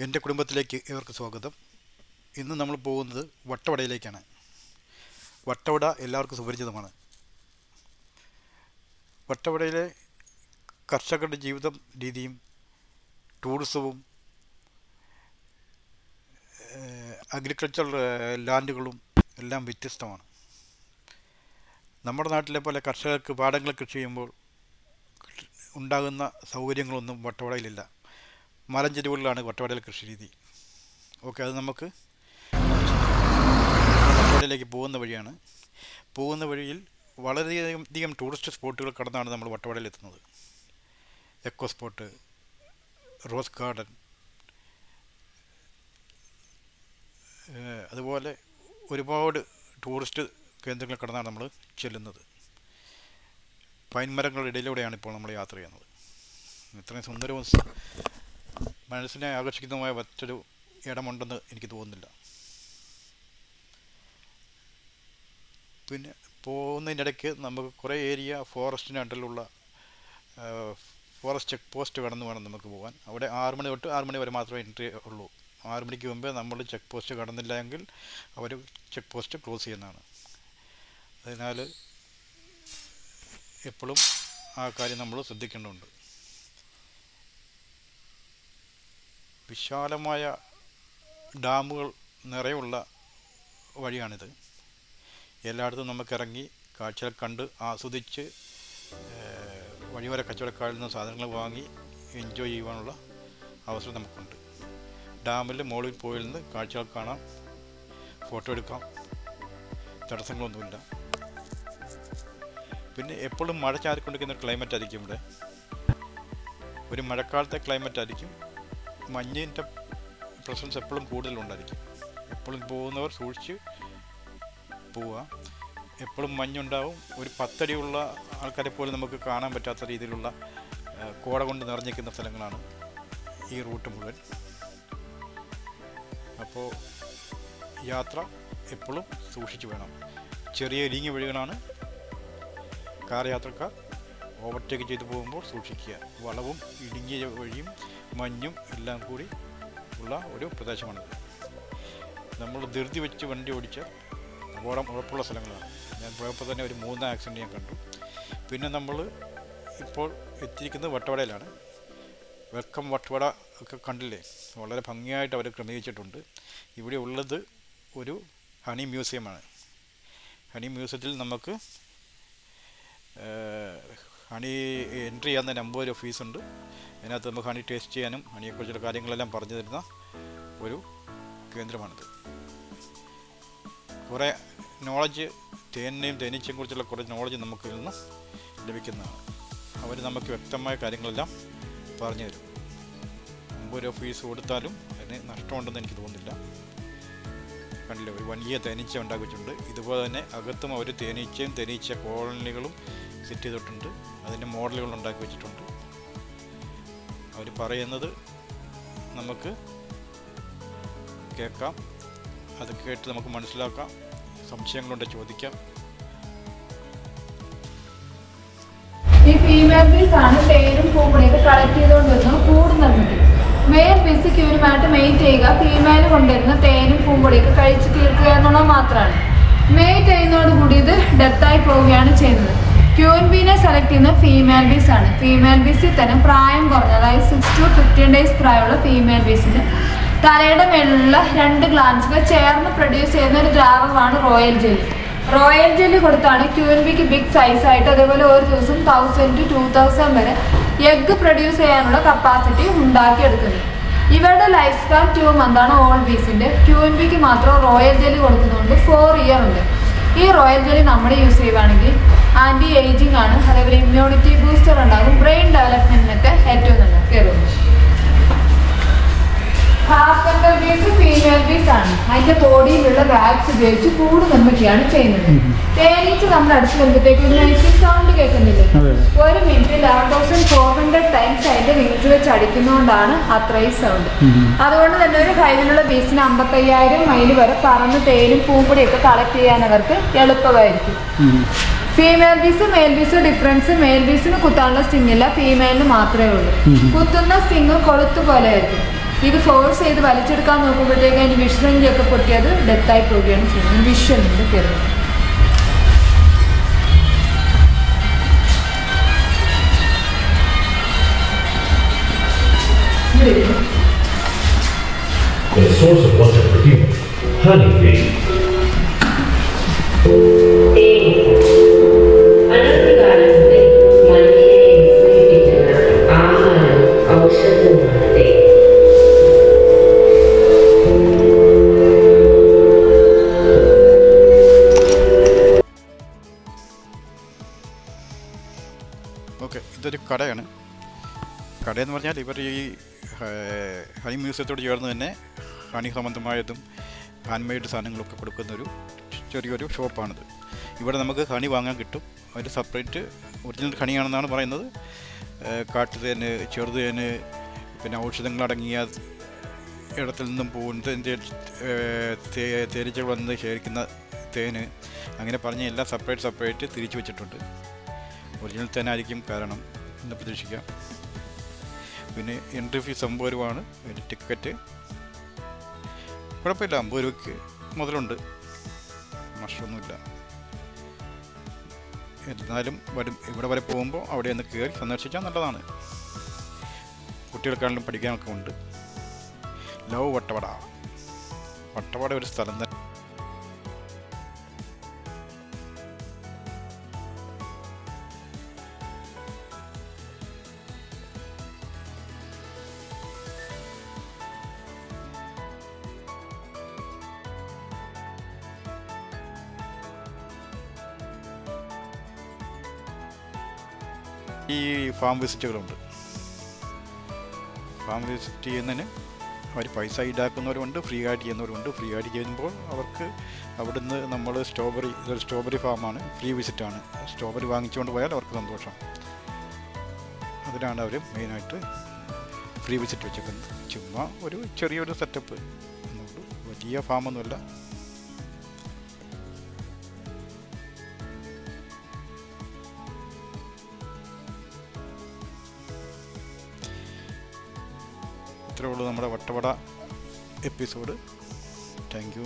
എന്റെ കുടുംബത്തിലേക്ക് ഇവർക്ക് സ്വാഗതം. ഇന്ന് നമ്മൾ പോകുന്നത് വട്ടവടയിലേക്കാണ്. വട്ടവട എല്ലാവർക്കും സുപരിചിതമാണ്. വട്ടവടയിലെ കർഷകരുടെ ജീവിതം രീതിയും ടൂറിസവും അഗ്രികൾച്ചർ ലാൻഡുകളും എല്ലാം വ്യത്യസ്തമാണ്. നമ്മുടെ നാട്ടിലെ പോലെ കർഷകർക്ക് പാടങ്ങൾ കൃഷി ചെയ്യുമ്പോൾ ഉണ്ടാകുന്ന സൗകര്യങ്ങളൊന്നും വട്ടവടയിലില്ല. മലഞ്ചെരുവുകളിലാണ് കൃഷി രീതി. ഓക്കെ അത് നമുക്ക് വട്ടവടയിലേക്ക് പോകുന്ന വഴിയാണ്. പോകുന്ന വഴിയിൽ വളരെയധികം ടൂറിസ്റ്റ് സ്പോട്ടുകൾ കടന്നാണ് നമ്മൾ വട്ടവടയിൽ എത്തുന്നത്. എക്കോ സ്പോട്ട് റോസ് ഗാർഡൻ അതുപോലെ ഒരുപാട് ടൂറിസ്റ്റ് കേന്ദ്രങ്ങൾ കടന്നാണ് നമ്മൾ ചെല്ലുന്നത്. പൈൻ മരങ്ങളുടെ ഇടയിലൂടെയാണ് ഇപ്പോൾ നമ്മൾ യാത്ര ചെയ്യുന്നത്. ഇത്രയും സുന്ദരവും മനസ്സിനെ ആകർഷിക്കുന്നതുമായ മറ്റൊരു ഇടമുണ്ടെന്ന് എനിക്ക് തോന്നുന്നില്ല. പിന്നെ പോകുന്നതിന്റെ ഇടയ്ക്ക് നമുക്ക് കുറേ ഏരിയ ഫോറസ്റ്റിന് അണ്ടറിലുള്ള ഫോറസ്റ്റ് ചെക്ക് പോസ്റ്റ് കടന്ന് വേണം നമുക്ക് പോകാൻ. അവിടെ ആറ് മണി തൊട്ട് ആറ് മണി വരെ മാത്രമേ എൻട്രി ഉള്ളൂ. ആറ് മണിക്ക് മുമ്പേ നമ്മൾ ചെക്ക് പോസ്റ്റ് കടന്നില്ല എങ്കിൽ അവർ ചെക്ക് പോസ്റ്റ് ക്ലോസ് ചെയ്യുന്നതാണ്. അതിനാൽ എപ്പോഴും ആ കാര്യം നമ്മൾ ശ്രദ്ധിക്കേണ്ടതുണ്ട്. വിശാലമായ ഡാമുകൾ നിറയുള്ള വഴിയാണിത്. എല്ലായിടത്തും നമുക്ക് ഇറങ്ങി കാഴ്ചകൾ കണ്ട് ആസ്വദിച്ച് വഴിയോര കച്ചവടക്കാരിൽ നിന്ന് സാധനങ്ങൾ വാങ്ങി എൻജോയ് ചെയ്യുവാനുള്ള അവസരം നമുക്കുണ്ട്. ഡാമിൽ മുകളിൽ പോയി നിന്ന് കാഴ്ചകൾ കാണാം ഫോട്ടോ എടുക്കാം തടസ്സങ്ങളൊന്നുമില്ല. പിന്നെ എപ്പോഴും മഴ ചാരിക്കൊണ്ടിരിക്കുന്ന ക്ലൈമറ്റ് ആയിരിക്കും ഇവിടെ. ഒരു മഴക്കാലത്തെ ക്ലൈമറ്റ് ആയിരിക്കും മഞ്ഞിന്റെ പ്രസൻസ് എപ്പോഴും കൂടുതലുണ്ടായിരിക്കും. എപ്പോഴും പോകുന്നവർ സൂക്ഷിച്ച് പോവുക. എപ്പോഴും മഞ്ഞുണ്ടാവും. ഒരു പത്തടിയുള്ള ആൾക്കാരെ പോലും നമുക്ക് കാണാൻ പറ്റാത്ത രീതിയിലുള്ള കോട കൊണ്ട് നിറഞ്ഞിരിക്കുന്ന സ്ഥലങ്ങളാണ് ഈ റൂട്ട് മുഴുവൻ. അപ്പോൾ യാത്ര എപ്പോഴും സൂക്ഷിച്ച് വേണം. ചെറിയ ഇടുങ്ങിയ വഴികളാണ് കാർ യാത്രക്കാർ. ഓവർടേക്ക് ചെയ്തു പോകുമ്പോൾ സൂക്ഷിക്കുക. വളവും ഇടുങ്ങിയ വഴിയും മഞ്ഞും എല്ലാം കൂടി ഉള്ള ഒരു പ്രദേശമാണിത് നമ്മൾ ധൃതി വെച്ച് വണ്ടി ഓടിച്ച അപകടം ഉറപ്പുള്ള സ്ഥലങ്ങളാണ്. ഞാൻ പോയപ്പോൾ തന്നെ ഒരു മൂന്ന് ആക്സിഡന്റ് ഞാൻ കണ്ടു. പിന്നെ നമ്മൾ ഇപ്പോൾ എത്തിയിരിക്കുന്നത് വട്ടവടയിലാണ്. വെൽക്കം വട്ടവട ഒക്കെ കണ്ടില്ലേ? വളരെ ഭംഗിയായിട്ട് അവർ ക്രമീകരിച്ചിട്ടുണ്ട്. ഇവിടെ ഉള്ളത് ഒരു ഹണി മ്യൂസിയമാണ്. ഹണി മ്യൂസിയത്തിൽ നമുക്ക് ഹണി എൻട്രി ചെയ്യാൻ അമ്പത് രൂപ ഫീസുണ്ട്. അതിനകത്ത് നമുക്ക് ഹണി ടേസ്റ്റ് ചെയ്യാനും ഹണിയെക്കുറിച്ചുള്ള കാര്യങ്ങളെല്ലാം പറഞ്ഞു തരുന്ന ഒരു കേന്ദ്രമാണിത്. കുറേ നോളജ് തേനിനെയും തേനീച്ചയും കുറിച്ചുള്ള കുറേ നോളജ് നമുക്ക് നിന്ന് ലഭിക്കുന്നതാണ്. അവർ നമുക്ക് വ്യക്തമായ കാര്യങ്ങളെല്ലാം പറഞ്ഞു തരും. അമ്പത് രൂപ ഫീസ് കൊടുത്താലും അതിന് നഷ്ടമുണ്ടെന്ന് എനിക്ക് തോന്നുന്നില്ല. കണ്ടില്ല ഒരു വലിയ തേനീച്ച ഉണ്ടാക്കിയിട്ടുണ്ട്. ഇതുപോലെ തന്നെ അകത്തും അവർ തേനീച്ചയും തേനീച്ച കോളനികളും സെറ്റ് ചെയ്തിട്ടുണ്ട്. അതിന്റെ മോഡലുകൾ ഉണ്ടാക്കി വെച്ചിട്ടുണ്ട്. അവർ പറയുന്നത് നമുക്ക് കേൾക്കാം. അത് കേട്ട് നമുക്ക് മനസ്സിലാക്കാം. സംശയങ്ങളുണ്ട് ചോദിക്കാം. ഈ ഫീമെയിൽ ആണ് ചെയ്തുകൊണ്ട് മെയ്റ്റ് ചെയ്യുക. തേനും പൂമ്പൊടിയൊക്കെ കഴിച്ച് തീർക്കുക എന്നുള്ളത് മാത്രമാണ്. മെയ്റ്റ് ചെയ്യുന്നതോട് കൂടി ഇത് ക്യൂൻ ബീനെ സെലക്ട് ചെയ്യുന്ന ഫീമെയിൽ ബീസ് ആണ്. ഫീമെയിൽ ബീസിൽ തന്നെ പ്രായം കുറഞ്ഞ അതായത് സിക്സ് ടു ഫിഫ്റ്റീൻ ഡേയ്സ് പ്രായമുള്ള ഫീമെയിൽ ബീസിന് തലയുടെ മേളിലുള്ള രണ്ട് ഗ്ലാൻസുകൾ ചേർന്ന് പ്രൊഡ്യൂസ് ചെയ്യുന്ന ഒരു ദ്രാവകമാണ് റോയൽ ജെല്ലി റോയൽ ജെല്ലി കൊടുത്താണ് ക്യൂൻബിക്ക് ബിഗ് സൈസ് ആയിട്ട് അതേപോലെ ഒരു ദിവസം തൗസൻഡ് ടു ടു തൗസൻഡ് വരെ എഗ്ഗ് പ്രൊഡ്യൂസ് ചെയ്യാനുള്ള കപ്പാസിറ്റി ഉണ്ടാക്കിയെടുക്കുന്നത്. ഇവരുടെ ലൈഫ് സ്പാൻ ടു മന്താണ് ഓൾ ബീസിന്റെ ക്യൂൻബിക്ക് മാത്രം റോയൽ ജെല്ലി കൊടുക്കുന്നതുകൊണ്ട് ഫോർ ഇയർ ഉണ്ട്. ഈ റോയൽ ജെല്ലി നമ്മൾ യൂസ് ചെയ്യുവാണെങ്കിൽ ആന്റി ഏജിങ് ആണ്. അതേപോലെ ഇമ്മ്യൂണിറ്റി ബൂസ്റ്റർ ഉണ്ടാകും ബ്രെയിൻ ഡെവലപ്മെന്റിനൊക്കെ ഏറ്റവും നല്ല കയറുന്നു കണ്ടൽ ബീസ് ഫീമെയിൽ ബീസ് ആണ്. അതിന്റെ ബോഡിയിലുള്ള വാക്സ് ഉപയോഗിച്ച് കൂട് നിർമ്മിക്കുകയാണ് ചെയ്യുന്നത്. തേനീച്ച നമ്മുടെ അടുത്ത് വരുമ്പോഴത്തേക്കും നൈസിംഗ് സൗണ്ട് കേൾക്കുന്നില്ല? ഒരു minute eleven thousand four hundred times അതിന്റെ വിങ്സ് വെച്ച് അടിക്കുന്നതുകൊണ്ടാണ് അത്രയും സൗണ്ട് അതുകൊണ്ട് തന്നെ ഒരു കയ്യിലുള്ള ബീസിന് അമ്പത്തയ്യായിരം മൈൽ വരെ പറന്ന് തേനും പൂമ്പൊടിയൊക്കെ കളക്ട് ചെയ്യാൻ അവർക്ക് എളുപ്പമായിരിക്കും. Female bees male bees difference male ബീസിന് കുത്താനുള്ള സ്റ്റിങ് ഇല്ല. ഫീമെയിലിന് മാത്രമേ ഉള്ളൂ. കുത്തുന്ന സ്റ്റിങ് കൊളുത്തു പോലെ ആയിരിക്കും. ഇത് ഫോഴ്സ് ചെയ്ത് വലിച്ചെടുക്കാൻ നോക്കുമ്പോഴത്തേക്ക് അതിന് പൊട്ടി പൊട്ടിയത് ഡെത്തായി പോവുകയാണ് ചെയ്യുന്നത്. വിഷ്വലുണ്ട് കയറുന്നത് The source of what's perfume, honeybee. കടയാണ്. കടയെന്ന് പറഞ്ഞാൽ ഇവർ ഈ ഹണി മ്യൂസിയത്തോട് ചേർന്ന് തന്നെ ഹണി സംബന്ധമായതും ഹാൻഡ് മെയ്ഡ് സാധനങ്ങളൊക്കെ കൊടുക്കുന്ന ഒരു ചെറിയൊരു ഷോപ്പാണിത്. ഇവിടെ നമുക്ക് ഹണി വാങ്ങാൻ കിട്ടും. അതിന് സെപ്പറേറ്റ് ഒറിജിനൽ ഹണിയാണെന്നാണ് പറയുന്നത്. കാട്ടുതേന് ചെറുതേന് പിന്നെ ഔഷധങ്ങളടങ്ങിയ ഇടത്തിൽ നിന്നും പോകുന്നതിന്റെ തേനീച്ചകൾ വന്ന് ശേഖരിക്കുന്ന തേന് അങ്ങനെ പറഞ്ഞ എല്ലാം സെപ്പറേറ്റ് സെപ്പറേറ്റ് തിരിച്ചു വെച്ചിട്ടുണ്ട്. ഒറിജിനൽ തേനായിരിക്കും കാരണം. എന്ന് പ്രതീക്ഷിക്കാം. പിന്നെ എൻട്രി ഫീസ് അമ്പത് രൂപയാണ് പിന്നെ ടിക്കറ്റ് കുഴപ്പമില്ല അമ്പത് രൂപയ്ക്ക് മുതലുണ്ട്. നഷ്ടമൊന്നുമില്ല. എന്നാലും വരും. ഇവിടെ വരെ പോകുമ്പോൾ അവിടെ ഒന്ന് കയറി സന്ദർശിച്ചാൽ നല്ലതാണ്. കുട്ടികൾക്കാണെങ്കിലും പഠിക്കാനൊക്കെ ഉണ്ട്. ലവ് വട്ടവട. വട്ടവട ഒരു സ്ഥലം തന്നെ ഈ ഫാം വിസിറ്റുകളുണ്ട് ഫാം വിസിറ്റ് ചെയ്യുന്നതിന് അവർ പൈസ ഈടാക്കുന്നവരുമുണ്ട് ഫ്രീ ആയിട്ട് ചെയ്യുന്നവരുണ്ട് ഫ്രീ ആയിട്ട് ചെയ്യുമ്പോൾ അവർക്ക് അവിടുന്ന് നമ്മൾ സ്ട്രോബെറി ഇതൊരു സ്ട്രോബെറി ഫാമാണ് ഫ്രീ വിസിറ്റാണ് സ്ട്രോബെറി വാങ്ങിച്ചുകൊണ്ട് പോയാൽ അവർക്ക് സന്തോഷം. അതിനാണ് അവർ മെയിനായിട്ട് ഫ്രീ വിസിറ്റ് വെച്ചേക്കുന്നത്. ചുമ്മാ ഒരു ചെറിയൊരു സെറ്റപ്പ് വലിയ ഫാമൊന്നുമല്ല ഇത്രേ ഉള്ളൂ നമ്മുടെ വട്ടവട എപ്പിസോഡ്. Thank you.